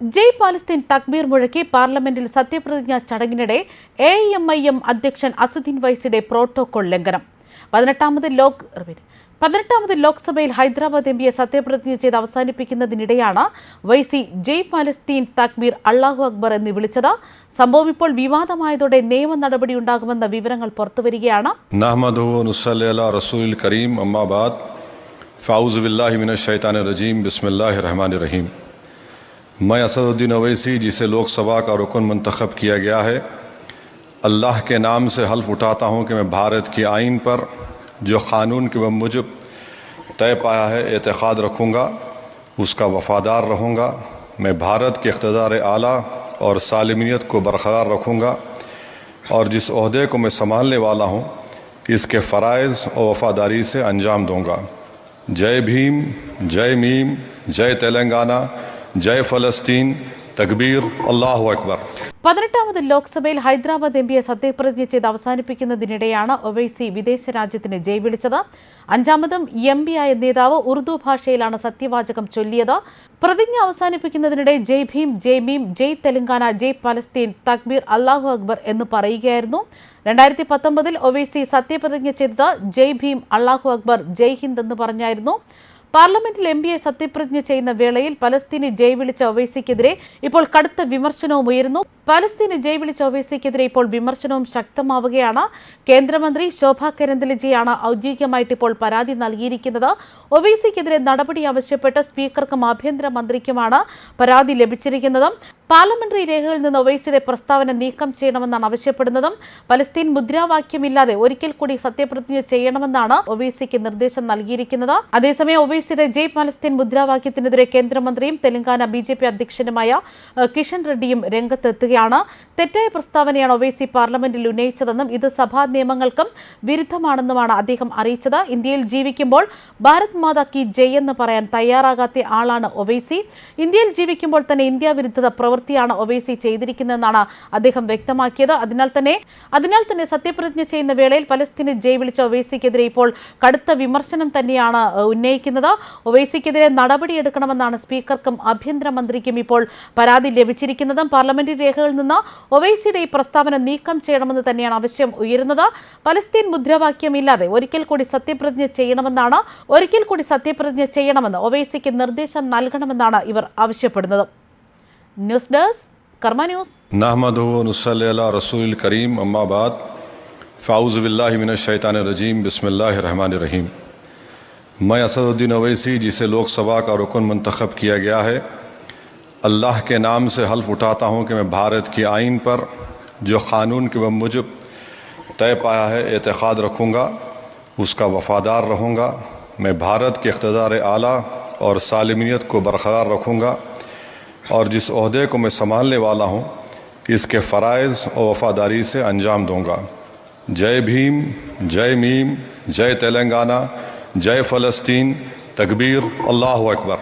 ജയ് Palestine തക്ബീർ മുഴക്കി പാർലമെന്റിൽ സത്യപ്രതിജ്ഞ ചടങ്ങിനിടെ എ എം ഐ എം അധ്യക്ഷൻ അസുദ്ദീൻ വൈസിയുടെ പ്രോട്ടോകോൾ ലംഘനം. പതിനെട്ടാമത് ലോക് പതിനെട്ടാമത് ലോക്സഭയിൽ ഹൈദരാബാദ് എം പിയെ സത്യപ്രതിജ്ഞ ചെയ്ത് അവസാനിപ്പിക്കുന്നതിനിടെയാണ് വൈസി ജയ് പാലസ്തീൻ തക്ബീർ അള്ളാഹു അക്ബർ എന്ന് വിളിച്ചത്. സംഭവം ഇപ്പോൾ വിവാദമായതോടെ നിയമ നടപടി ഉണ്ടാകുമെന്ന വിവരങ്ങൾ പുറത്തുവരികയാണ്. میں اسد الدین اویسی جسے لوک سبھا کا رکن منتخب کیا گیا ہے، اللہ کے نام سے حلف اٹھاتا ہوں کہ میں بھارت کی آئین پر جو قانون کے بموجب طے پایا ہے، اعتقاد رکھوں گا، اس کا وفادار رہوں گا، میں بھارت کے اقتدار اعلیٰ اور سالمیت کو برقرار رکھوں گا اور جس عہدے کو میں سنبھالنے والا ہوں، اس کے فرائض اور وفاداری سے انجام دوں گا۔ جے بھیم، جے میم، جے تلنگانہ ജയ് ഫലസ്തീൻ തക്ബീർ അള്ളാഹു അക്ബർ. പതിനെട്ടാമത് ലോക്സഭയിൽ ഹൈദരാബാദ് എം പിയെ സത്യപ്രതിജ്ഞ ചെയ്ത് അവസാനിപ്പിക്കുന്നതിനിടെയാണ് ഒവൈസി വിദേശ രാജ്യത്തിന് ജയ് വിളിച്ചത്. അഞ്ചാമതും എം പി ആയ നേതാവ് ഉറുദു ഭാഷയിലാണ് സത്യവാചകം ചൊല്ലിയത്. പ്രതിജ്ഞ അവസാനിപ്പിക്കുന്നതിനിടെ ജയ് ഭീം ജയ് മീം ജയ് തെലങ്കാന ജയ് പലസ്തീൻ തക്ബീർ അള്ളാഹു അക്ബർ എന്ന് പറയുകയായിരുന്നു. രണ്ടായിരത്തി പത്തൊമ്പതിൽ ഒവൈസി സത്യപ്രതിജ്ഞ ചെയ്തത് ജയ് ഭീം അള്ളാഹു അക്ബർ ജയ് ഹിന്ദ് എന്ന് പറഞ്ഞായിരുന്നു. പാർലമെന്റിൽ എം പിയെ സത്യപ്രതിജ്ഞ ചെയ്യുന്ന വേളയിൽ പലസ്തീനി ജയ് വിളിച്ച ഒവൈസിക്കെതിരെ ഇപ്പോൾ കടുത്ത വിമർശനവും ഉയരുന്നു. പലസ്തീന് ജയ് വിളിച്ച ഒവൈസിക്കെതിരെ ഇപ്പോൾ വിമർശനവും ശക്തമാവുകയാണ്. കേന്ദ്രമന്ത്രി ശോഭ കരന്തലജിയാണ് ഔദ്യോഗികമായിട്ട് ഇപ്പോൾ പരാതി നൽകിയിരിക്കുന്നത്. ഒവൈസിക്കെതിരെ നടപടി ആവശ്യപ്പെട്ട് സ്പീക്കർക്കും ആഭ്യന്തര മന്ത്രിക്കുമാണ് പരാതി ലഭിച്ചിരിക്കുന്നത്. പാർലമെന്ററി രേഖകളിൽ നിന്ന് ഒവൈസിയുടെ പ്രസ്താവന നീക്കം ചെയ്യണമെന്നാണ് ആവശ്യപ്പെടുന്നതും പലസ്തീൻ മുദ്രാവാക്യമില്ലാതെ ഒരിക്കൽ കൂടി സത്യപ്രതിജ്ഞ ചെയ്യണമെന്നാണ് ഒവൈസിക്ക് നിർദ്ദേശം നൽകിയിരിക്കുന്നത്. അതേസമയം ഒവൈസിയുടെ ജയ് പലസ്തീൻ മുദ്രാവാക്യത്തിനെതിരെ കേന്ദ്രമന്ത്രിയും തെലങ്കാന ബി ജെ പി അധ്യക്ഷനുമായ കിഷൻ റെഡ്ഡിയും രംഗത്തെത്തുകയാണ്. തെറ്റായ പ്രസ്താവനയാണ് ഒവൈസി പാർലമെന്റിൽ ഉന്നയിച്ചതെന്നും ഇത് സഭാ നിയമങ്ങൾക്കും വിരുദ്ധമാണെന്നുമാണ് അദ്ദേഹം അറിയിച്ചത്. ഇന്ത്യയിൽ ജീവിക്കുമ്പോൾ ഭാരത് മാതാ കി ജയ് എന്ന് പറയാൻ തയ്യാറാകാത്ത ആളാണ് ഒവൈസി. ഇന്ത്യയിൽ ജീവിക്കുമ്പോൾ തന്നെ ഇന്ത്യ വിരുദ്ധത പ്രവൃത്തിയാണ് ഒവൈസി ചെയ്തിരിക്കുന്നതെന്നാണ് അദ്ദേഹം വ്യക്തമാക്കിയത്. അതിനാൽ തന്നെ അതിനാൽ തന്നെ സത്യപ്രതിജ്ഞ ചെയ്യുന്ന വേളയിൽ പലസ്തീനെ ജയ് വിളിച്ച ഒവൈസിക്കെതിരെ ഇപ്പോൾ കടുത്ത വിമർശനം തന്നെയാണ് ഉന്നയിക്കുന്നത്. ഒവൈസിക്കെതിരെ നടപടിയെടുക്കണമെന്നാണ് സ്പീക്കർക്കും ആഭ്യന്തരമന്ത്രിക്കും ഇപ്പോൾ പരാതി ലഭിച്ചിരിക്കുന്നതും. പാർലമെന്റ് രേഖകളിൽ നിന്ന് ഒവൈസിയുടെ ഈ പ്രസ്താവന നീക്കം ചെയ്യണമെന്ന് തന്നെയാണ് ആവശ്യം ഉയരുന്നത്. പലസ്തീൻ മുദ്രാവാക്യമില്ലാതെ ഒരിക്കൽ കൂടി സത്യപ്രതിജ്ഞ ചെയ്യണമെന്നാണ് ഒരിക്കൽ കൂടി സത്യപ്രതിജ്ഞ ചെയ്യണമെന്ന് ഒവൈസിക്ക് നിർദ്ദേശം നൽകണമെന്നാണ് ഇവർ ആവശ്യപ്പെടുന്നത്. نیوز ന്യൂസ് ഡെസ്ക് نسلی اللہ رسول کریم اما بعد فاؤز باللہ من الشیطان الرجیم، بسم اللہ الرحمن الرحیم. میں اسد الدین اویسی، جسے لوک سبھا کا رکن منتخب کیا گیا ہے، اللہ کے نام سے حلف اٹھاتا ہوں کہ میں بھارت کی آئین پر جو قانون کے وہ بموجب طے پایا ہے، اعتقاد رکھوں گا، اس کا وفادار رہوں گا، میں بھارت کے اقتدار اعلیٰ اور سالمیت کو برقرار رکھوں گا اور جس عہدے کو میں سنبھالنے والا ہوں، اس کے فرائض اور وفاداری سے انجام دوں گا۔ جے بھیم، جے میم، جے تلنگانہ، جے فلسطین، تکبیر، اللہ اکبر۔